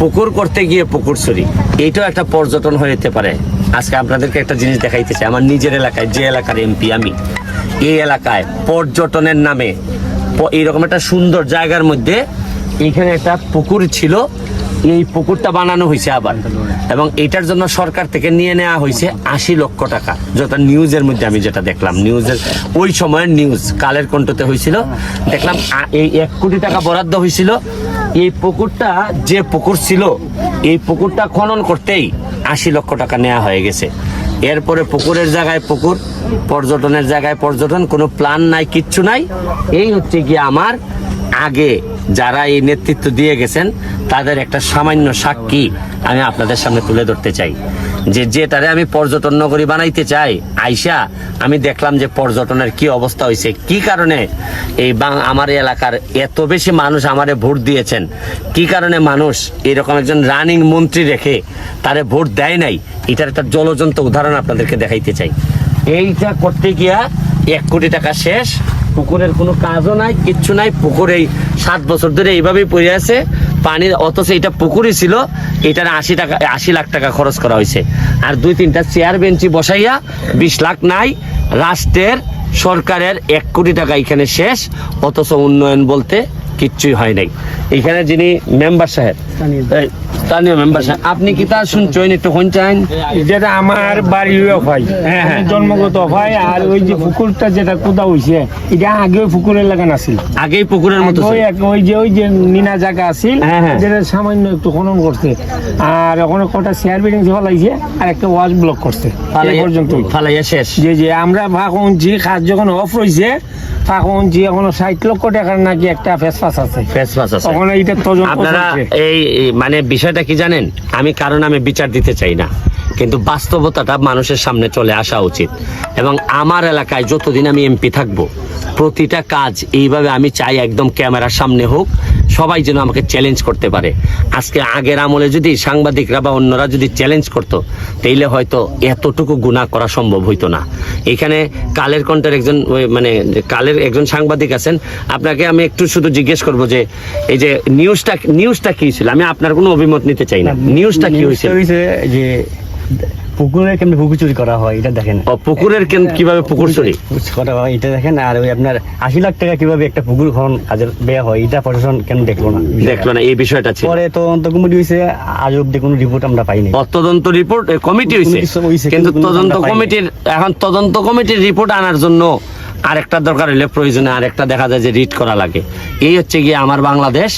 পুকুর করতে গিয়ে পুকুর চুরি। এইটাও একটা পর্যটন হয়ে যেতে পারে। আজকে আপনাদেরকে একটা জিনিস দেখাইতে চাই। আমার নিজের এলাকায়, যে এলাকার এমপি আমি, এই এলাকায় পর্যটনের নামে এইরকম একটা সুন্দর জায়গার মধ্যে এইখানে একটা পুকুর ছিল। এই পুকুরটা বানানো হয়েছে আবার। এবং এটার জন্য সরকার থেকে নিয়ে নেওয়া হয়েছে আশি লক্ষ টাকা। যেটা নিউজের মধ্যে আমি যেটা দেখলাম, নিউজের ওই সময়ের নিউজ, কালের কণ্ঠতে হয়েছিল দেখলাম এই এক কোটি টাকা বরাদ্দ হয়েছিল এই পুকুরটা যে পুকুর ছিল, এই পুকুরটা খনন করতেই আশি লক্ষ টাকা নেওয়া হয়ে গেছে। এরপরে পুকুরের জায়গায় পুকুর, পর্যটনের জায়গায় পর্যটন, কোনো প্ল্যান নাই, কিচ্ছু নাই। এই হচ্ছে গিয়ে আমার আগে যারা এই নেতৃত্ব দিয়ে গেছেন, তাদের একটা সামান্য সাক্ষী আমি আপনাদের সামনে তুলে ধরতে চাই। যে যেটারে আমি পর্যটন নগরী বানাইতে চাই, আইসা আমি দেখলাম যে পর্যটনের কি অবস্থা হয়েছে কি কারণে এই বাং- আমার এলাকার এত বেশি মানুষ আমারে ভোট দিয়েছেন, কি কারণে মানুষ এরকম একজন রানিং মন্ত্রী রেখে তারে ভোট দেয় নাই, এটার একটা জলজন্ত উদাহরণ আপনাদেরকে দেখাইতে চাই। এইটা করতে গিয়া এক কোটি টাকা শেষ পুকুরের কোনো কাজও নাই, কিচ্ছু নাই। পুকুর এই সাত বছর ধরে এইভাবেই পড়ে আছে। পানির অথচ এটা পুকুরই ছিল, এটার আশি টাকা, আশি লাখ টাকা খরচ করা হয়েছে। আর দুই তিনটা চেয়ার বেঞ্চি বসাইয়া বিশ লাখ নাই। রাষ্ট্রের, সরকারের এক কোটি টাকা এখানে শেষ। অথচ উন্নয়ন বলতে কিচ্ছুই হয় নাই। এখানে যিনি মেম্বার সাহেব স্থানীয়। মেম্বার সাহেব আপনি কি তা শুনছেন একটু শুনছেন যেটা আমার বাড়ির ভাই হ্যাঁ, হ্যাঁ। জন্মগত ভাই আর ওই যে পুকুরটা যেটা কোথা হইছে এটা আগে ওই পুকুরের লাগান আছিল আগেই পুকুরের মতো ওই যে ওই যে নিনা জায়গা আছিল হ্যাঁ। যেটা সামান্য একটু খনন করছে। আর ওখানে কটা চেয়ার বিল্ডিং ফলাইছে আর একটা ওয়াশ ব্লক করছে এই ফালাইয়া- পর্যন্ত ফালাইয়া শেষ। যে যে আমরা ফাঁক উঞ্চি কাজ যখন অফ রয়েছে ফাঁক যে কোনো ষাট লক্ষ টাকার নাকি একটা ফেসপাস আছে। ফেসপাস আছে। ওখানে এইটা তজন আপনারা এই মানে বিষয়টা কি জানেন? আমি কারণ আমি বিচার দিতে চাই না। কিন্তু বাস্তবতাটা মানুষের সামনে চলে আসা উচিত। এবং আমার এলাকায় যতদিন আমি এমপি থাকব প্রতিটা কাজ এইভাবে আমি চাই একদম ক্যামেরার সামনে হোক সবাই যেন আমাকে চ্যালেঞ্জ করতে পারে। আজকে আগের আমলে যদি সাংবাদিকরা বা অন্যরা যদি চ্যালেঞ্জ করতো তাইলে হয়তো এতটুকু গুণা করা সম্ভব হইতো না। এখানে কালের কণ্ঠের একজন ওই মানে কালের একজন সাংবাদিক আছেন। আপনাকে আমি একটু শুধু জিজ্ঞেস করব যে এই যে নিউজটা নিউজটা কি ছিল? আমি আপনার কোনো অভিমত নিতে চাই না। নিউজটা কি হয়েছে যে পুকুরে কেমনি পুকুর চুরি করা হয় এটা দেখেন। ও, পুকুরের কেন- কীভাবে পুকুর চুরি করা হয় এটা দেখেন আর ওই আপনার আশি লাখ টাকা কীভাবে একটা পুকুর খনন কাজের ব্যয় হয় এটা প্রশাসন কেন দেখল না? দেখল না এই বিষয়টা ছিল। পরে তদন্ত কমিটি হয়েছে আজ অব্দি কোনো রিপোর্ট আমরা পাইনি। তদন্ত রিপোর্ট কমিটি হয়েছে? হইছে, কিন্তু কিন্তু তদন্ত কমিটির এখন তদন্ত কমিটির রিপোর্ট আনার জন্য আরেকটা দরকার হলে প্রয়োজনে আরেকটা দেখা যায় যে রিড করা লাগে। এই হচ্ছে গিয়ে আমার বাংলাদেশ।